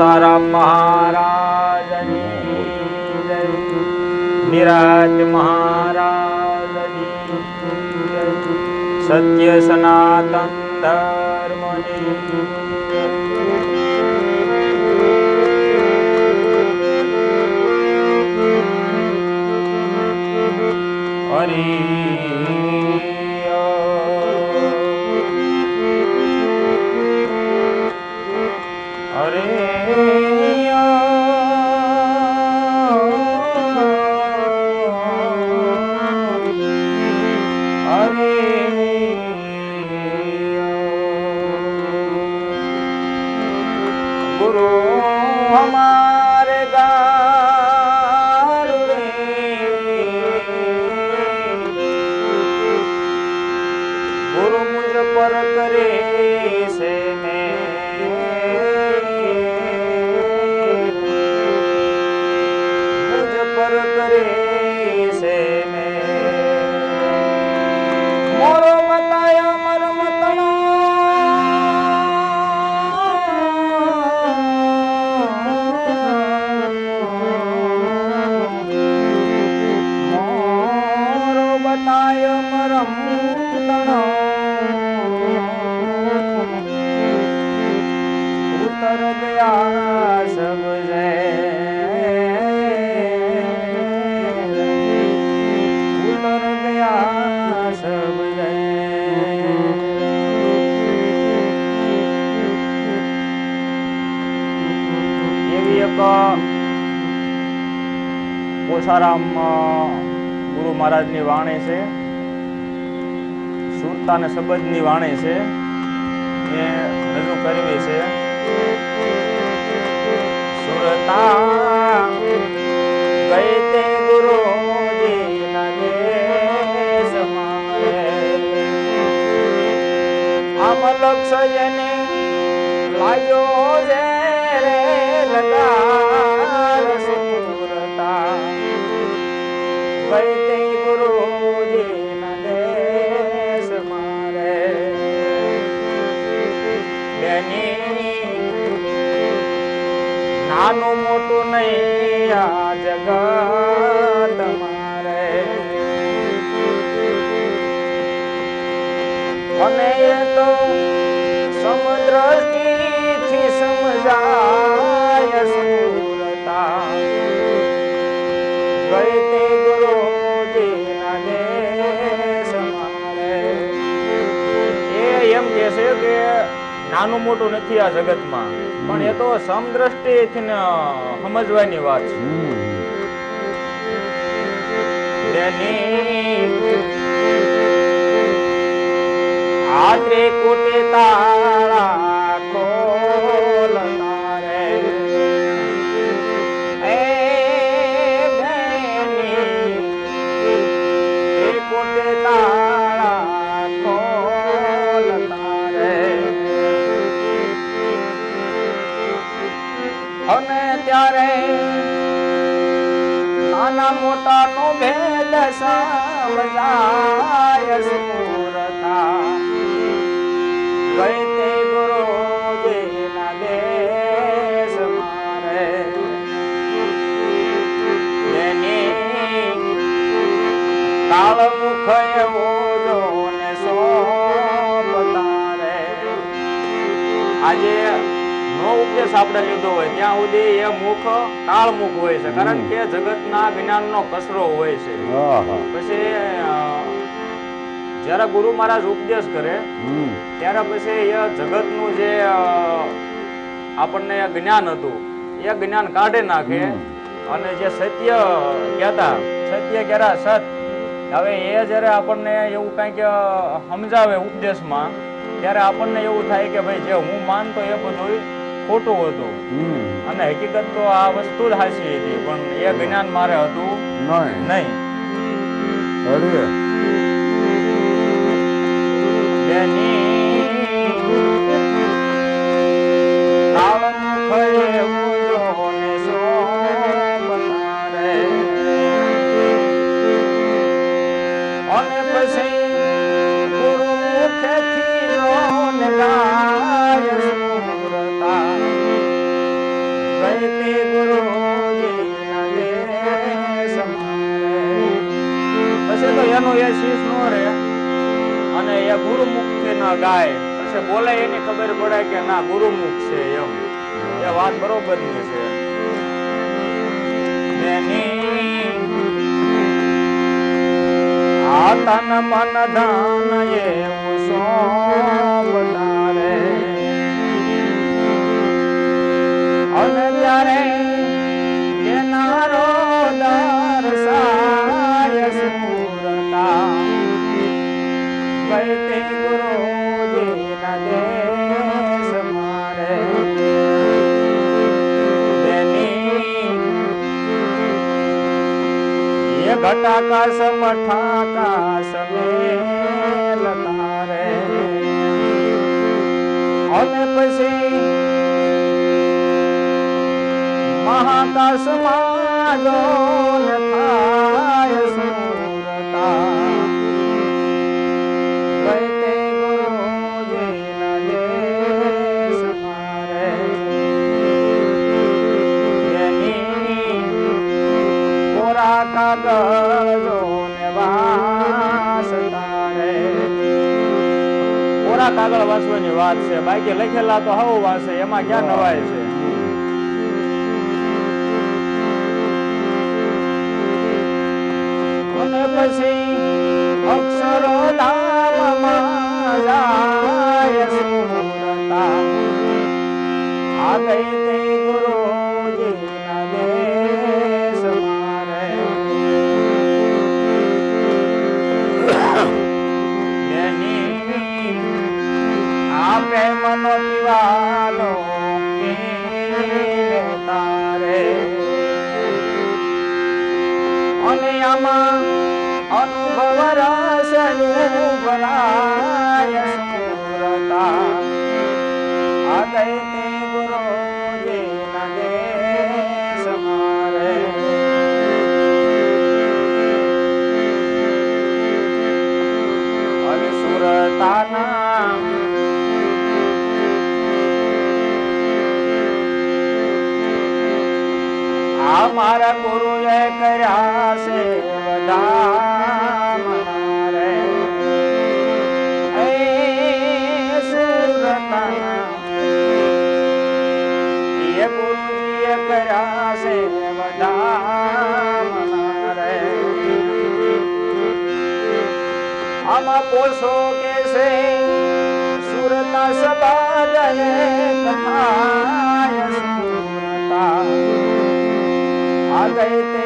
પોસારામ મહારાજ નિરાજ મહારાજ સત્ય સનાતન ધર્મની હરિ ગુરુ હમારે પોસારામ ગુરુ મહારાજની વાણી છે। સુરતા અને શબ્દની વાણી છે। એ રજૂ કરવી છે। સુરતા ગઈ તે મારે. આમ લક્ષ જેને લાગ્યો રે તે એ તો સમદ્રષ્ટિથી સમજાય સુરતા ગઈ તે ગુરુજીના દેશ એ એમ કે છે કે નાનું મોટું નથી આ જગતમાં પણ એ તો સમદ્રષ્ટિથી સમજવાની વાત છે. કોટે તાળા ખોલતા રે એ રે અને ત્યારે નાના મોટા નો ભેદ સમજાય આજે નો ઉપદેશ આપણે લીધો હોય ત્યાં સુધી એ મુખ કાળ મુખ હોય છે. કારણ કે જગતના જ્ઞાનનો કચરો હોય છે. પછી જ્યારે ગુરુ મહારાજ ઉપદેશ કરે ત્યારે પછી એ જગતનું જે આપણને જ્ઞાન હતું એ જ્ઞાન કાઢી નાખે. અને જે સત્ય કહેતા સત્ય કહેતા સત હવે એ જ્યારે આપણને એવું કંઈક સમજાવે ઉપદેશમાં ત્યારે આપણને એવું થાય કે ભાઈ જે હું માનતો એ બધું ખોટું હતું. અને હકીકત તો આ વસ્તુ જ હાસી હતી પણ એ જ્ઞાન મારે હતું નહીં. બેની પછી તો એનું એ શીશ નો અને એ ગુરુમુખથી ન ગાય. પછી બોલે એની ખબર પડે કે ના, ગુરુમુખ છે એમ. એ વાત બરોબરની છે તન મન ધન એવું ઘટાકાશ મઠાકાશ મેલ તારે અને પછી મહાકાશમાં જોન કોરા કાગળ વાંચવાની વાત છે. બાકી લખેલા તો હવ વાંચે, એમાં ક્યાં નવાય છે? પછી અક્ષરો ધામમાં આ પ્રેમનો દીવાનો તારે. અને આમાં અનુભવ રસનું ભરાય મારા ગુરુએ કર્યા છે. ગુરુજીએ કર્યા છે. આમાં પોસો કે છે? સુરતા સભા જય સુરતા આ ગઈ તે